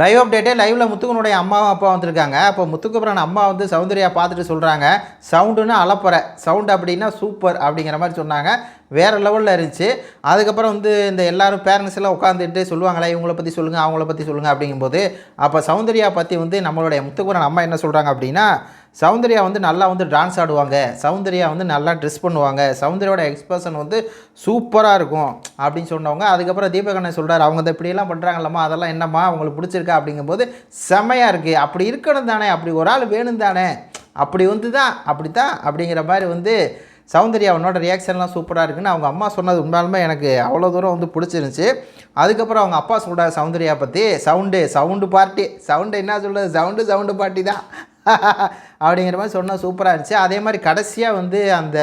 Live அப்டேட்டே லைவ்ல முத்துக்கனுடைய அம்மாவும் அப்பா வந்திருக்காங்க. அப்போ முத்துக்குமரன் அம்மா வந்து சௌந்தர்யா பார்த்துட்டு சொல்கிறாங்க சவுண்டுன்னு அலப்புற சவுண்ட் அப்படின்னா சூப்பர் அப்படிங்கிற மாதிரி சொன்னாங்க. வேறு லெவலில் இருந்துச்சு. அதுக்கப்புறம் வந்து இந்த எல்லாரும் பேரண்ட்ஸ் எல்லாம் உட்காந்துட்டு சொல்லுவாங்களே இவங்கள பற்றி சொல்லுங்கள் அவங்கள பற்றி சொல்லுங்கள் அப்படிங்கும்போது அப்போ சௌந்தர்யா பற்றி வந்து நம்மளுடைய முத்துக்குப்புறன் அம்மா என்ன சொல்கிறாங்க அப்படின்னா சௌந்தர்யா வந்து நல்லா வந்து டான்ஸ் ஆடுவாங்க. சௌந்தர்யா வந்து நல்லா ட்ரெஸ் பண்ணுவாங்க. சௌந்தர்யோட எக்ஸ்பிரஷன் வந்து சூப்பராக இருக்கும் அப்படின்னு சொன்னவங்க. அதுக்கப்புறம் தீபகண்ணன் சொல்கிறார் அவங்க இந்த இப்படியெல்லாம் பண்ணுறாங்கல்லம்மா அதெல்லாம் என்னம்மா அவங்களுக்கு பிடிச்சிருக்கா? அப்படிங்கும்போது செமையாக இருக்குது அப்படி இருக்கணும் தானே. அப்படி ஒரு ஆள் வேணும் தானே. அப்படி வந்து தான் அப்படி தான் அப்படிங்கிற மாதிரி வந்து சௌந்தர்யா அவனோட ரியாக்ஷன்லாம் சூப்பராக இருக்குன்னு அவங்க அம்மா சொன்னது உண்மையாலுமே எனக்கு அவ்வளோ தூரம் வந்து பிடிச்சிருந்துச்சி. அதுக்கப்புறம் அவங்க அப்பா சொல்கிறார் சௌந்தர்யா பற்றி சவுண்டு சவுண்டு பார்ட்டி சவுண்டு என்ன சொல்கிறது சவுண்டு சவுண்டு பார்ட்டி தான். அப்படிங்கிற மாதிரி சொன்னால் சூப்பராக இருந்துச்சு. அதே மாதிரி கடைசியாக வந்து அந்த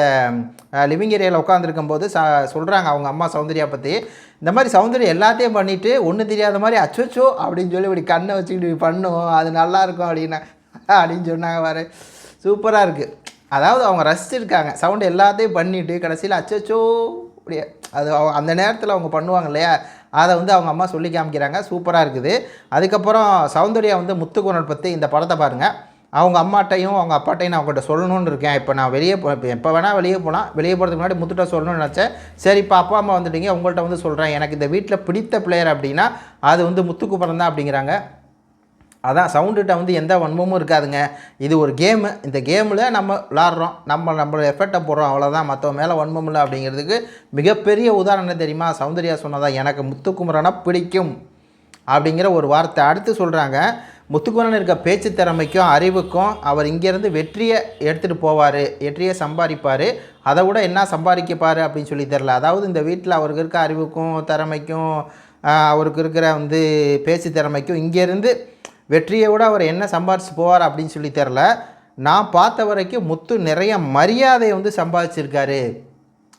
லிவிங் ஏரியாவில் உட்காந்துருக்கும் போது ச சொல்கிறாங்க அவங்க அம்மா சௌந்தர்யா பற்றி இந்த மாதிரி சௌந்தர்யம் எல்லாத்தையும் பண்ணிவிட்டு ஒன்றும் தெரியாத மாதிரி அச்சோச்சோ அப்படின்னு சொல்லி இப்படி கண்ணை வச்சுக்கிட்டு இப்படி அது நல்லாயிருக்கும் அப்படின்னா அப்படின்னு சொன்னாங்க வேறு சூப்பராக இருக்குது அதாவது அவங்க ரசிச்சிருக்காங்க. சவுண்டு எல்லாத்தையும் பண்ணிவிட்டு கடைசியில் அச்சச்சோ அப்படியே அது அவ- அந்த நேரத்தில் அவங்க பண்ணுவாங்க இல்லையா? அதை வந்து அவங்க அம்மா சொல்லி காமிக்கிறாங்க. சூப்பராக இருக்குது. அதுக்கப்புறம் சௌந்தர்யா வந்து முத்துக்குணர் பற்றி இந்த படத்தை பாருங்கள் அவங்க அம்மாட்டையும் அவங்க அப்பாட்டையும் நான் அவங்ககிட்ட சொல்லணும்னு இருக்கேன். இப்போ நான் வெளியே போ இப்போ எப்போ வேணால் வெளியே போகலாம் வெளியே போகிறதுக்கு முன்னாடி முத்துட்ட சொல்லணும்னு நினச்சேன். சரி இப்போ அப்பா அம்மா வந்துட்டீங்க. உங்கள்கிட்ட வந்து சொல்கிறேன் எனக்கு இந்த வீட்டில் பிடித்த பிளேயர் அப்படின்னா அது வந்து முத்துக்குமரன் தான் அப்படிங்கிறாங்க. அதான் சவுண்டுகிட்ட வந்து எந்த வன்மமும் இருக்காதுங்க. இது ஒரு கேமு இந்த கேமில் நம்ம விளாட்றோம். நம்ம நம்மளோட எஃபர்ட்டை போடுறோம். அவ்வளோதான் மற்றவங்க மேலே வன்மம் இல்லை அப்படிங்கிறதுக்கு மிகப்பெரிய உதாரணம் தெரியுமா? சௌந்தர்யா சொன்னதான் எனக்கு முத்துக்குமரனை பிடிக்கும் அப்படிங்கிற ஒரு வார்த்தை அடுத்து சொல்கிறாங்க முத்துக்குமரன் இருக்க பேச்சு திறமைக்கும் அறிவுக்கும் அவர் இங்கேருந்து வெற்றியை எடுத்துகிட்டு போவார் வெற்றியை சம்பாதிப்பார். அதை விட என்ன சம்பாதிக்கப்பார் அப்படின்னு சொல்லி தெரில அதாவது இந்த வீட்டில் அவருக்கு இருக்க அறிவுக்கும் திறமைக்கும் அவருக்கு இருக்கிற வந்து பேச்சு திறமைக்கும் இங்கேருந்து வெற்றியை விட அவர் என்ன சம்பாதிச்சு போவார் அப்படின்னு சொல்லி தெரில நான் பார்த்த வரைக்கும் முத்து நிறைய மரியாதையை வந்து சம்பாதிச்சிருக்காரு.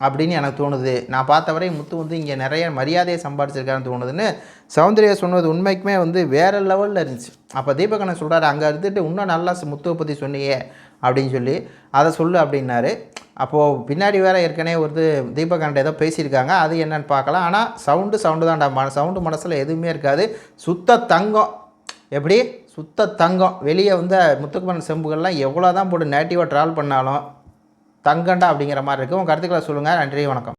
அப்படின்னு எனக்கு தோணுது. நான் பார்த்த வரை முத்து வந்து இங்கே நிறைய மரியாதையை சம்பாதிச்சிருக்காருன்னு தோணுதுன்னு சௌந்தர்யா சொன்னது உண்மைக்குமே வந்து வேறு லெவலில் இருந்துச்சு. அப்போ தீபகண்ணன் சொல்கிறாரு அங்கே இருந்துட்டு இன்னும் நல்லா முத்துவை பற்றி சொன்னியே அப்படின்னு சொல்லி. அதை சொல்லு அப்படின்னாரு. அப்போது பின்னாடி வேற ஏற்கனவே ஒரு தீபகண்ட ஏதோ பேசியிருக்காங்க. அது என்னன்னு பார்க்கலாம். ஆனால் சவுண்டு சவுண்டு தான்டா. மன சவுண்டு மனசில் எதுவுமே இருக்காது. சுத்த தங்கம். எப்படி? சுத்த தங்கம். வெளியே வந்து முத்துக்குமரன் செம்புகள்லாம் எவ்வளோ தான் போட்டு நேட்டிவாக ட்ராவல் பண்ணாலும் தங்கண்டா அப்படிங்கிற மாதிரி இருக்குது உங்கள் கருத்துக்களை சொல்லுங்கள் நன்றி வணக்கம்.